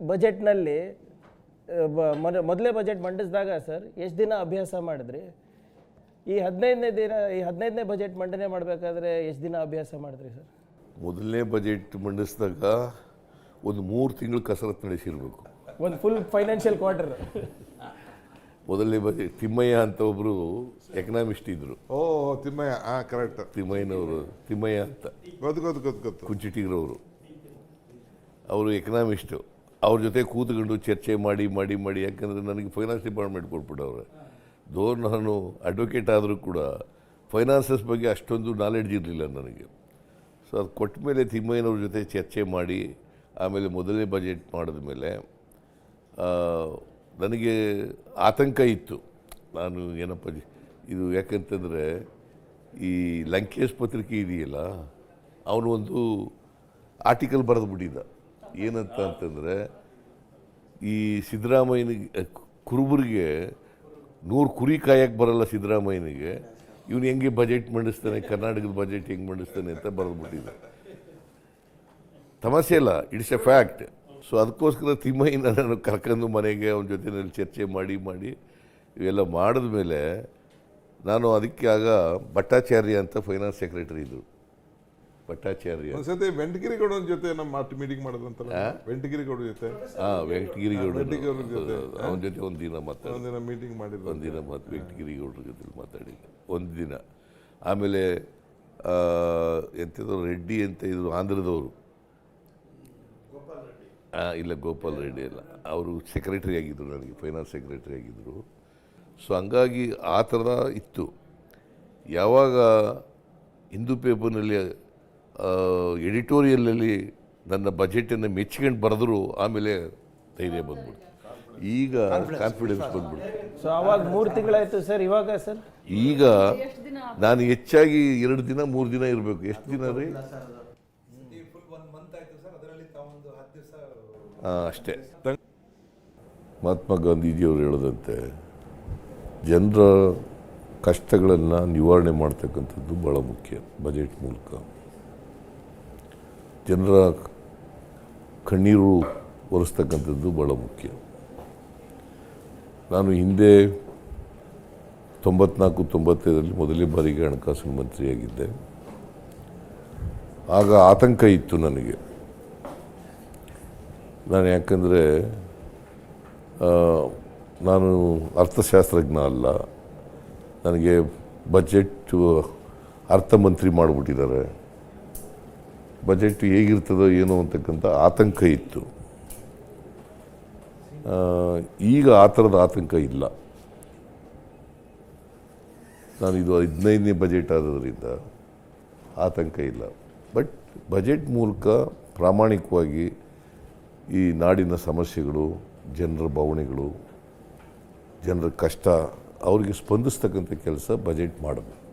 ಬಜೆಟ್ನಲ್ಲಿ ಮೊದಲೇ budget ಮಂಡಿಸಿದಾಗ sir ಎಷ್ಟು ದಿನ ಅಭ್ಯಾಸ ಮಾಡಿದ್ರಿ? ಈ ಹದಿನೈದನೇ ದಿನ ಈ ಹದಿನೈದನೇ ಬಜೆಟ್ ಮಂಡನೆ ಮಾಡಬೇಕಾದ್ರೆ ಎಷ್ಟು ದಿನ ಅಭ್ಯಾಸ ಮಾಡಿದ್ರಿ ಸರ್? ಮೊದಲನೇ ಬಜೆಟ್ ಮಂಡಿಸಿದಾಗ ಒಂದು ಮೂರು ತಿಂಗಳು ಕಸರತ್ತು ನಡೆಸಿರ್ಬೇಕು. ಒಂದು ಫುಲ್ ಫೈನಾನ್ಷಿಯಲ್ ಕ್ವಾರ್ಟರ್ ಮೊದಲನೇ ಬಜೆಟ್ ತಿಮ್ಮಯ್ಯ ಅಂತ ಒಬ್ಬರು ಎಕನಾಮಿಸ್ಟ್ ಇದ್ರು. ಓ ತಿಮ್ಮಯ್ಯ ಹಾ ಕರೆಕ್ಟ್ ತಿಮ್ಮಯ್ಯನವರು ತಿಮ್ಮಯ್ಯ ಅಂತ. ಗೊತ್ತು ಗೊತ್ತು ಗೊತ್ತು ಗೊತ್ತು. ಕುಂಚಿಟಿಗ್ರವರು. ಅವರು ಎಕನಾಮಿಸ್ಟು ಅವ್ರ ಜೊತೆ ಕೂತ್ಕೊಂಡು ಚರ್ಚೆ ಮಾಡಿ ಮಾಡಿ ಮಾಡಿ, ಯಾಕಂದರೆ ನನಗೆ ಫೈನಾನ್ಸ್ ಡಿಪಾರ್ಟ್ಮೆಂಟ್ ಕೊಟ್ಬಿಟ್ಟವ್ರೆ. ದೋರ್ ನಾನು ಅಡ್ವೊಕೇಟ್ ಆದರೂ ಕೂಡ ಫೈನಾನ್ಸಸ್ ಬಗ್ಗೆ ಅಷ್ಟೊಂದು ನಾಲೆಡ್ಜ್ ಇರಲಿಲ್ಲ ನನಗೆ. ಸೊ ಅದು ಕೊಟ್ಟ ಮೇಲೆ ತಿಮ್ಮಯ್ಯನವ್ರ ಜೊತೆ ಚರ್ಚೆ ಮಾಡಿ, ಆಮೇಲೆ ಮೊದಲನೇ ಬಜೆಟ್ ಮಾಡಿದ ಮೇಲೆ ನನಗೆ ಆತಂಕ ಇತ್ತು. ನಾನು ಏನಪ್ಪ ಇದು ಯಾಕಂತಂದರೆ ಈ ಲಂಕೇಶ್ ಪತ್ರಿಕೆ ಇದೆಯಲ್ಲ, ಅವನು ಒಂದು ಆರ್ಟಿಕಲ್ ಬರೆದು ಬಿಟ್ಟಿದ್ದ ಏನಂತ ಅಂತಂದರೆ ಈ ಸಿದ್ದರಾಮಯ್ಯನಿಗೆ ಕುರುಬರಿಗೆ ನೂರು ಕುರಿ ಕಾಯಕ್ಕೆ ಬರಲ್ಲ ಸಿದ್ದರಾಮಯ್ಯನಿಗೆ. ಇವನು ಹೆಂಗೆ ಬಜೆಟ್ ಮಂಡಿಸ್ತಾನೆ, ಕರ್ನಾಟಕದ ಬಜೆಟ್ ಹೆಂಗೆ ಮಂಡಿಸ್ತಾನೆ ಅಂತ ಬರೆದ್ಬಿಟ್ಟಿದೆ. ತಮಾಷೆ ಇಲ್ಲ ಇಟ್ಸ್ ಎ ಫ್ಯಾಕ್ಟ್. ಸೊ ಅದಕ್ಕೋಸ್ಕರ ತಿಮ್ಮಯ್ಯನ ನಾನು ಕರ್ಕೊಂಡು ಮನೆಗೆ ಅವನ ಜೊತೆಯಲ್ಲಿ ಚರ್ಚೆ ಮಾಡಿ ಮಾಡಿ, ಇವೆಲ್ಲ ಮಾಡಿದ ಮೇಲೆ ನಾನು ಅದಕ್ಕೆ ಆಗ ಭಟ್ಟಾಚಾರ್ಯ ಅಂತ ಫೈನಾನ್ಸ್ ಸೆಕ್ರೆಟರಿ ಇದ್ದರು ಭಟ್ಟಾಚಾರ್ಯ. ಒಂದ್ಸತಿ ವೆಂಟಗಿರಿಗೌಡ ಜೊತೆ ನಮ್ಮ ಮಾತು ಮೀಟಿಂಗ್ ಮಾಡಿದ್ರಂತಲ್ಲ? ವೆಂಟಗಿರಿಗೌಡ ಜೊತೆ? ಹಾಂ ವೆಂಕಟಗಿರಿಗೌಡ ವೆಂಕಟಗಿರಿಗೌಡ್ರ ಜೊತೆ, ಅವನ ಜೊತೆ ಒಂದು ದಿನ ಮಾತಾಡಿ. ಒಂದಿನ ಮೀಟಿಂಗ್ ಮಾಡಿದ್ರು. ಒಂದಿನ ಮಾತು ವೆಂಕಟಗಿರಿಗೌಡ್ರ ಜೊತೆ ಮಾತಾಡಿ. ಒಂದು ದಿನ. ಆಮೇಲೆ ಎಂತಿದ್ರು? ರೆಡ್ಡಿ ಅಂತ ಇದ್ರು ಆಂಧ್ರದವರು. ಹಾಂ ಇಲ್ಲ ಗೋಪಾಲ್ ರೆಡ್ಡಿ ಅಲ್ಲ. ಅವರು ಸೆಕ್ರೆಟರಿ ಆಗಿದ್ದರು ನನಗೆ ಫೈನಾನ್ಸ್ ಸೆಕ್ರೆಟರಿ ಆಗಿದ್ದರು ಸೊ ಹಂಗಾಗಿ ಆ ಥರದ ಇತ್ತು. ಯಾವಾಗ ಹಿಂದೂ ಪೇಪರ್ನಲ್ಲಿ ಎಡಿಟೋರಿಯಲಲ್ಲಿ ನನ್ನ ಬಜೆಟನ್ನು ಮೆಚ್ಕೊಂಡು ಬರೆದ್ರು ಆಮೇಲೆ ಧೈರ್ಯ ಬಂದ್ಬಿಡ್ತು. ಈಗ ಕಾನ್ಫಿಡೆನ್ಸ್ ಬಂದ್ಬಿಡ್ತು. ಸೊ ಅವಾಗ ಮೂರು ತಿಂಗಳಾಯ್ತು ಸರ್ ಇವಾಗ ಸರ್? ಈಗ ನಾನು ಹೆಚ್ಚಾಗಿ ಎರಡು ದಿನ ಮೂರು ದಿನ ಇರಬೇಕು. ಎಷ್ಟು ದಿನ ರೀ? ಹಾಂ ಅಷ್ಟೇ. ಮಹಾತ್ಮ ಗಾಂಧೀಜಿಯವರು ಹೇಳದಂತೆ ಜನರ ಕಷ್ಟಗಳನ್ನು ನಿವಾರಣೆ ಮಾಡ್ತಕ್ಕಂಥದ್ದು ಭಾಳ ಮುಖ್ಯ ಬಜೆಟ್ ಮೂಲಕ. ಜನರ ಕಣ್ಣೀರು ಒರೆಸ್ತಕ್ಕಂಥದ್ದು ಭಾಳ ಮುಖ್ಯ. ನಾನು ಹಿಂದೆ ತೊಂಬತ್ನಾಲ್ಕು, ತೊಂಬತ್ತೈದರಲ್ಲಿ ಮೊದಲೇ ಬಾರಿಗೆ ಹಣಕಾಸಿನ ಮಂತ್ರಿಯಾಗಿದ್ದೆ. ಆಗ ಆತಂಕ ಇತ್ತು ನನಗೆ. ನಾನು ಯಾಕಂದರೆ ನಾನು ಅರ್ಥಶಾಸ್ತ್ರಜ್ಞ ಅಲ್ಲ. ನನಗೆ ಬಜೆಟ್ ಅರ್ಥಮಂತ್ರಿ ಮಾಡಿಬಿಟ್ಟಿದ್ದಾರೆ. ಬಜೆಟ್ ಹೇಗಿರ್ತದೋ ಏನೋ ಅಂತಕ್ಕಂಥ ಆತಂಕ ಇತ್ತು. ಈಗ ಆ ಥರದ ಆತಂಕ ಇಲ್ಲ. ನಾನು ಇದು ಹದಿನೈದನೇ ಬಜೆಟ್ ಆದ್ರಿಂದ ಆತಂಕ ಇಲ್ಲ. ಬಟ್ ಬಜೆಟ್ ಮೂಲಕ ಪ್ರಾಮಾಣಿಕವಾಗಿ ಈ ನಾಡಿನ ಸಮಸ್ಯೆಗಳು, ಜನರ ಭಾವನೆಗಳು, ಜನರ ಕಷ್ಟ, ಅವರಿಗೆ ಸ್ಪಂದಿಸ್ತಕ್ಕಂಥ ಕೆಲಸ ಬಜೆಟ್ ಮಾಡಬೇಕು.